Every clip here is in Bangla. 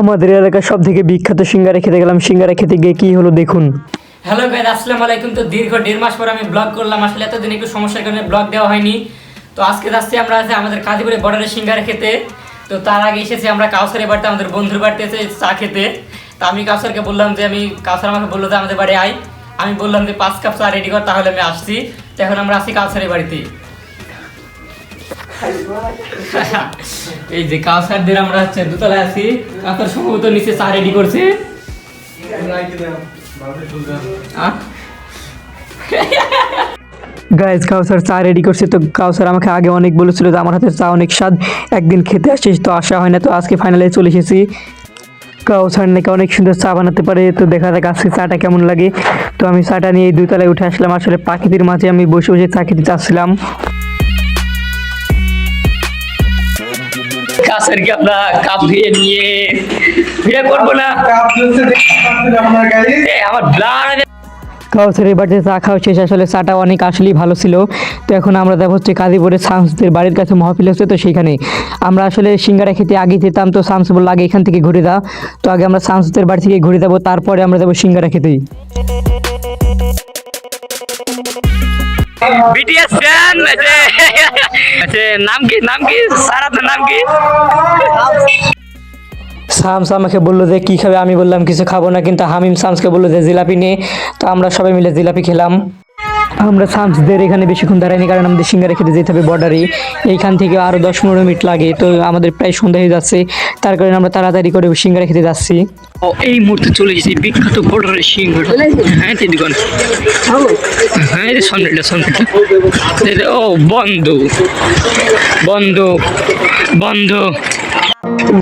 আমাদের এলাকার সব থেকে বিখ্যাত সিঙ্গারা খেতে গেলাম। সিঙ্গারা খেতে গিয়ে কি হলো দেখুন। হ্যালো গাইজ আসসালামু আলাইকুম। তো দীর্ঘ দেড় মাস পর আমি ব্লগ করলাম। আসলে এতদিন একটু সমস্যার কারণে ব্লগ দেওয়া হয়নি। তো আজকে যাচ্ছি আমরা আছে আমাদের কাজীপুরে বর্ডারে সিঙ্গারা খেতে। তো তার আগে এসেছি আমরা কাউসারের বাড়িতে, আমাদের বন্ধুর বাড়িতে এসে চা খেতে। তো আমি কাউসারকে বললাম যে, আমি কাউসার আমাকে বলল যে, আমাদের বাড়ি আই আমি বললাম যে, পাঁচ কাপ চা রেডি কর, তাহলে আমি আসছি। তো এখন আমরা আসি কাউসারের বাড়িতে এই যে কাউসারদের আমরা হচ্ছে দোতলায় আছি। কাউসার সম্ভবত নিচে চা রেডি করছে। গাইজ কাউসার চা রেডি করছে তো কাউসার আমাকে আগে অনেক বলেছিল যে আমার হাতের চা অনেক স্বাদ, একদিন খেতে আসিস তো আসা হয় না তো আজকে ফাইনালে চলে এসেছি। কাউসার নাকি অনেক সুন্দর চা বানাতে পারে, তো দেখা যাক আজকে চাটা কেমন লাগে। তো আমি চাটা নিয়ে এই দুতলায় উঠে আসলাম, আসলে পাখিদের মাঝে আমি বসে বসে চা খেতে চাচ্ছিলাম। কাছের কি আমরা কাপ ধুয়ে নিয়ে ভিড়ে করব না। আমার ব্লাড বাড়িতে চা খাওয়া শেষ, আসলে চাটা অনেক আসলেই ভালো ছিল। তো এখন আমরা যাব হচ্ছে কাজীপুরের শামসদের বাড়ির কাছে, মহফিল হচ্ছে, তো সেইখানে আমরা আসলে সিঙ্গারা খেতে আগে যেতাম, তো শামস বলল, আগে এখান থেকে ঘুরে দাও তো আগে আমরা শামসদের বাড়ি থেকে ঘুরে যাব, তারপরে আমরা যাব সিঙ্গারা খেতেই বিটিএস ফ্যান নাম কি নাম কি? নাম কি? শামস আমাকে বলল যে, কি খাবে? আমি বললাম, কিছু খাব না। কিন্তু হামিম শামসকে বলল যে, জিলাপি নিয়ে তো আমরা সবাই মিলে জিলাপি খেলাম। আমরা শামসদের এখানে বেশিক্ষণ দাঁড়াইনি কারণ আমাদের সিঙ্গারা খেতে যেতে হবে বর্ডারে। এইখান থেকে আরও দশ পনেরো মিনিট লাগে তো আমাদের প্রায় সন্ধ্যা হয়ে যাচ্ছে। তার কারণে আমরা তাড়াতাড়ি করে সিঙ্গারা খেতে যাচ্ছি। ও এই মুহূর্তে চলে গেছি বিখ্যাত বর্ডারের সিংহটা হ্যাঁ দোকান। হ্যাঁ ও বন্ধ। বন্ধ বন্ধ।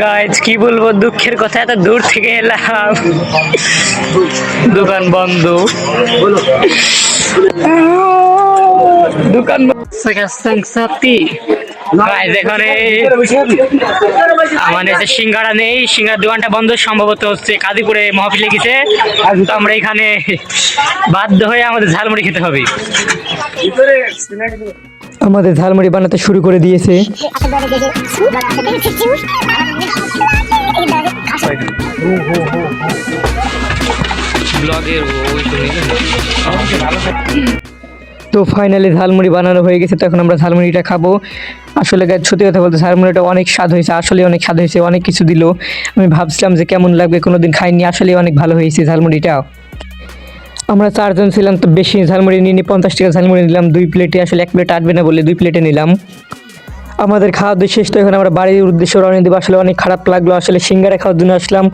গাইজ কি বলব? দুঃখের কথা, এত দূর থেকে এলাম। দোকান বন্ধ। দোকান গাইজ এখানে আমার এসে সিঙ্গারা নেই, সিঙ্গার দোকানটা বন্ধ, সম্ভবত হচ্ছে কাদিপুরে মহফিলে গেছে তো আমরা এখানে বাধ্য হয়ে আমাদের ঝালমুড়ি খেতে হবে। আমাদের ঝালমুড়ি বানাতে শুরু করে দিয়েছে। তো ফাইনালি ঝালমুড়ি বানানো হয়ে গেছে তখন আমরা ঝালমুড়িটা খাব। আসলে সত্যি কথা বলতে ঝালমুড়িটা অনেক স্বাদ হয়েছে আসলে অনেক স্বাদ হয়েছে অনেক কিছু দিল। আমি ভাবছিলাম যে কেমন লাগবে কোনোদিন খাইনি আসলে অনেক ভালো হয়েছে ঝালমুড়িটা। আমরা চারজন ছিলাম তো বেশি ঝালমুড়ি নিয়ে পঞ্চাশ টাকা ঝালমুড়ি নিলাম, দুই প্লেটে আসলে এক প্লেট আটবে না বলে দুই প্লেটে নিলাম। আমাদের খাওয়া দাওয়া শেষ তো এখন আমরা বাড়ির উদ্দেশ্যে রওনা দেবো, আসলে অনেক খারাপ লাগল, আসলে সিঙ্গারা খাওয়ার জন্য আসলাম,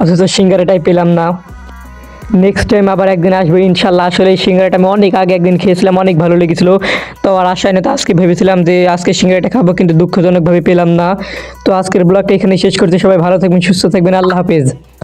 অথচ সিঙ্গারাটাই পেলাম না। নেক্সট টাইম আবার একদিন আসব, ইনশাল্লাহ আসলে সিঙ্গারাটা আমি অনেক আগে একদিন খেয়েছিলাম, অনেক ভালো লেগেছিলো। তো আর আশায় না তো আজকে ভেবেছিলাম যে আজকে সিঙ্গারাটা খাব, কিন্তু দুঃখজনকভাবে পেলাম না। তো আজকের ব্লগটা এখানে শেষ করতে সবাই ভালো থাকবেন, সুস্থ থাকবেন, আল্লাহ হাফেজ।